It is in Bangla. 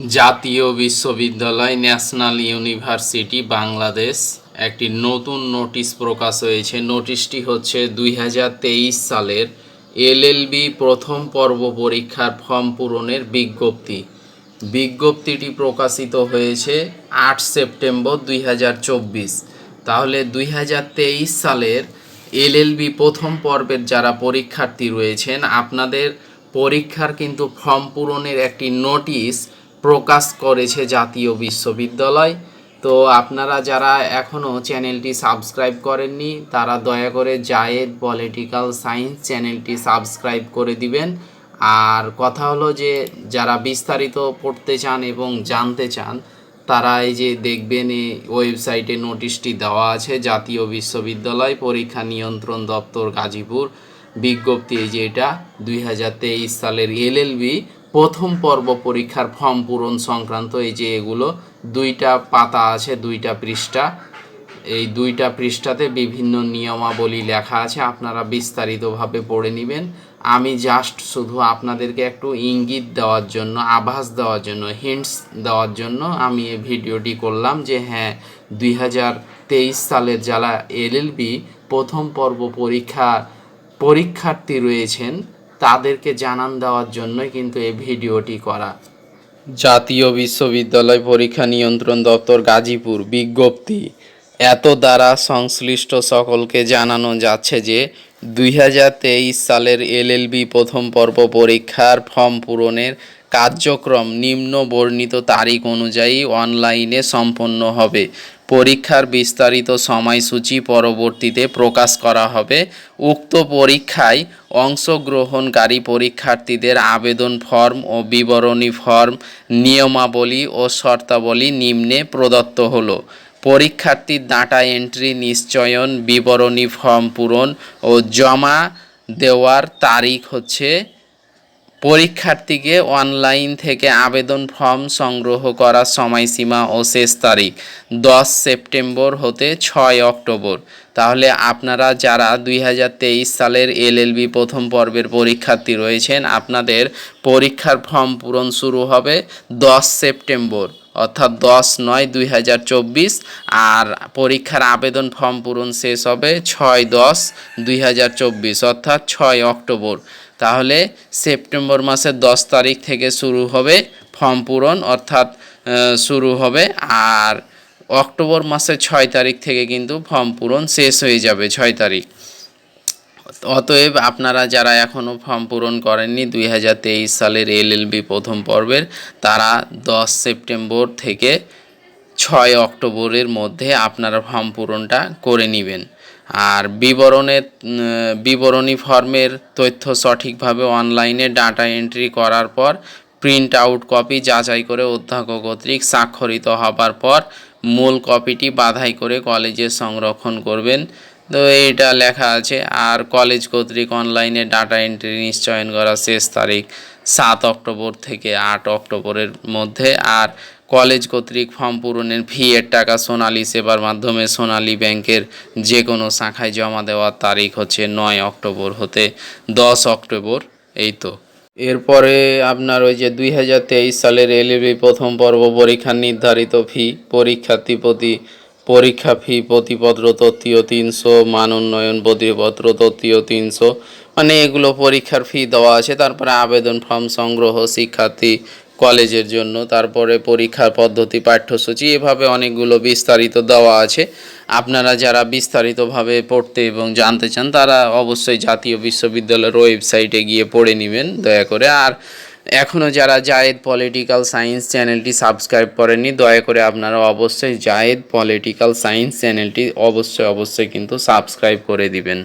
জাতীয় বিশ্ববিদ্যালয় ন্যাশনাল ইউনিভার্সিটি, বাংলাদেশ। একটি নতুন নোটিশ প্রকাশ হয়েছে। নোটিশটি হচ্ছে দুই হাজার তেইশ সালের এলএলবি প্রথম পর্ব পরীক্ষার ফর্ম পূরণের বিজ্ঞপ্তি। বিজ্ঞপ্তিটি প্রকাশিত হয়েছে আট সেপ্টেম্বর দুই হাজার চব্বিশ। তাহলে দুই হাজার তেইশ সালের এলএলবি প্রথম পর্বের যারা পরীক্ষার্থী রয়েছেন, আপনাদের পরীক্ষার কিন্তু ফর্ম পূরণের একটি নোটিশ প্রকাশ করেছে জাতীয় বিশ্ববিদ্যালয়। তো আপনারা যারা এখনও চ্যানেলটি সাবস্ক্রাইব করেননি, তারা দয়া করে জায়েদ পলিটিক্যাল সায়েন্স চ্যানেলটি সাবস্ক্রাইব করে দিবেন। আর কথা হলো যে, যারা বিস্তারিত পড়তে চান এবং জানতে চান, তারা এই যে দেখবেন এই ওয়েবসাইটে নোটিশটি দেওয়া আছে, জাতীয় বিশ্ববিদ্যালয় পরীক্ষা নিয়ন্ত্রণ দপ্তর গাজীপুর। বিজ্ঞপ্তি এই যে এটা, দুই হাজার তেইশ সালের এলএলবি প্রথম পর্ব পরীক্ষার ফর্ম পূরণ সংক্রান্ত এই যে এগুলো, দুইটা পাতা আছে, দুইটা পৃষ্ঠা। এই দুইটা পৃষ্ঠাতে বিভিন্ন নিয়মাবলী লেখা আছে, আপনারা বিস্তারিতভাবে পড়ে নেবেন। আমি জাস্ট শুধু আপনাদেরকে একটু ইঙ্গিত দেওয়ার জন্য, আভাস দেওয়ার জন্য হিন্টস দেওয়ার জন্য আমি এই ভিডিওটি করলাম যে হ্যাঁ দুই হাজার তেইশ সালের যারা এলএলবি প্রথম পর্ব পরীক্ষা, পরীক্ষার্থী রয়েছেন তাদেরকে জানান দেওয়ার জন্যই কিন্তু এই ভিডিওটি করা। জাতীয় বিশ্ববিদ্যালয় পরীক্ষা নিয়ন্ত্রণ দপ্তর গাজীপুর বিজ্ঞপ্তি, এত দ্বারা সংশ্লিষ্ট সকলকে জানানো যাচ্ছে যে দুই হাজার তেইশ সালের এলএলবি প্রথম পর্ব পরীক্ষার ফর্ম পূরণের কার্যক্রম নিম্ন বর্ণিত তারিখ অনুযায়ী অনলাইনে সম্পন্ন হবে। পরীক্ষার বিস্তারিত সময়সূচি পরবর্তীতে প্রকাশ করা হবে। উক্ত পরীক্ষায় অংশগ্রহণকারী পরীক্ষার্থীদের আবেদন ফর্ম ও বিবরণী ফর্ম, নিয়মাবলী ও শর্তাবলী নিম্নে প্রদত্ত হলো। পরীক্ষার্থীর ডাটা এন্ট্রি নিশ্চয়ন, বিবরণী ফর্ম পূরণ ও জমা দেওয়ার তারিখ হচ্ছে পরীক্ষার্থীকে অনলাইন থেকে আবেদন ফর্ম সংগ্রহ করার সময়সীমা ও শেষ তারিখ, দশ সেপ্টেম্বর হতে ছয় অক্টোবর। তাহলে আপনারা যারা দুই হাজার তেইশ সালের এলএলবি প্রথম পর্বের পরীক্ষার্থী রয়েছেন, আপনাদের পরীক্ষার ফর্ম পূরণ শুরু হবে দশ সেপ্টেম্বর। অর্থাৎ দশ নয় দুই হাজার চব্বিশ, আর পরীক্ষার আবেদন ফর্ম পূরণ শেষ হবে ছয় দশ দুই হাজার চব্বিশ, অর্থাৎ ছয় অক্টোবর। তাহলে সেপ্টেম্বর মাসের দশ তারিখ থেকে শুরু হবে ফর্ম পূরণ, অর্থাৎ শুরু হবে। আর অক্টোবর মাসের ছয় তারিখ থেকে কিন্তু ফর্ম পূরণ শেষ হয়ে যাবে, ছয় তারিখ। অতএব আপনারা যারা এখনও ফর্ম পূরণ করেননি, দুই হাজার তেইশ সালের এলএলবি প্রথম পর্বের, তারা দশ সেপ্টেম্বর থেকে ছয় অক্টোবরের মধ্যে আপনারা ফর্ম পূরণটা করে নেবেন। আর বিবরণের বিবরণী ফর্মের তথ্য সঠিকভাবে অনলাইনে ডাটা এন্ট্রি করার পর, প্রিন্ট আউট কপি যাচাই করে অধ্যক্ষ কর্তৃক স্বাক্ষরিত হবার পর, মূল কপিটি বাধাই করে কলেজে সংরক্ষণ করবেন। তো এইটা লেখা আছে, আর কলেজ কর্তৃক অনলাইনে ডাটা এন্ট্রি নিশ্চয়ন করা শেষ তারিখ সাত অক্টোবর থেকে আট অক্টোবরের মধ্যে, আর কলেজ কর্তৃক ফর্ম পূরণের ফি এর টাকা সোনালী সেবার মাধ্যমে সোনালী ব্যাংকের যে কোনো শাখায় জমা দেওয়ার তারিখ হচ্ছে নয় অক্টোবর হতে দশ অক্টোবর, এই তো। এরপরে আপনার ওই যে দুই হাজার তেইশ সালের এলএবি প্রথম পর্ব পরীক্ষার নির্ধারিত ফি পরীক্ষার্থী প্রতি পরীক্ষা ফি, প্রতিপত্র তত্ত্বীয় তিনশো, মান উন্নয়ন, প্রতিপত্র তত্ত্বীয় তিনশো। মানে এগুলো পরীক্ষার ফি দেওয়া আছে, তারপরে আবেদন ফর্ম সংগ্রহ, শিক্ষার্থী কলেজের জন্য, তারপরে পরীক্ষার পদ্ধতি, পাঠ্যসূচি, এভাবে অনেকগুলো বিস্তারিত দেওয়া আছে। আপনারা যারা বিস্তারিতভাবে পড়তে এবং জানতে চান, তারা অবশ্যই জাতীয় বিশ্ববিদ্যালয়ের ওয়েবসাইটে গিয়ে পড়ে নেবেন, দয়া করে। আর এখনও যারা জায়েদ পলিটিক্যাল সায়েন্স চ্যানেলটি সাবস্ক্রাইব করেননি, দয়া করে আপনারা অবশ্যই জায়েদ পলিটিক্যাল সায়েন্স চ্যানেলটি অবশ্যই অবশ্যই কিন্তু সাবস্ক্রাইব করে দিবেন।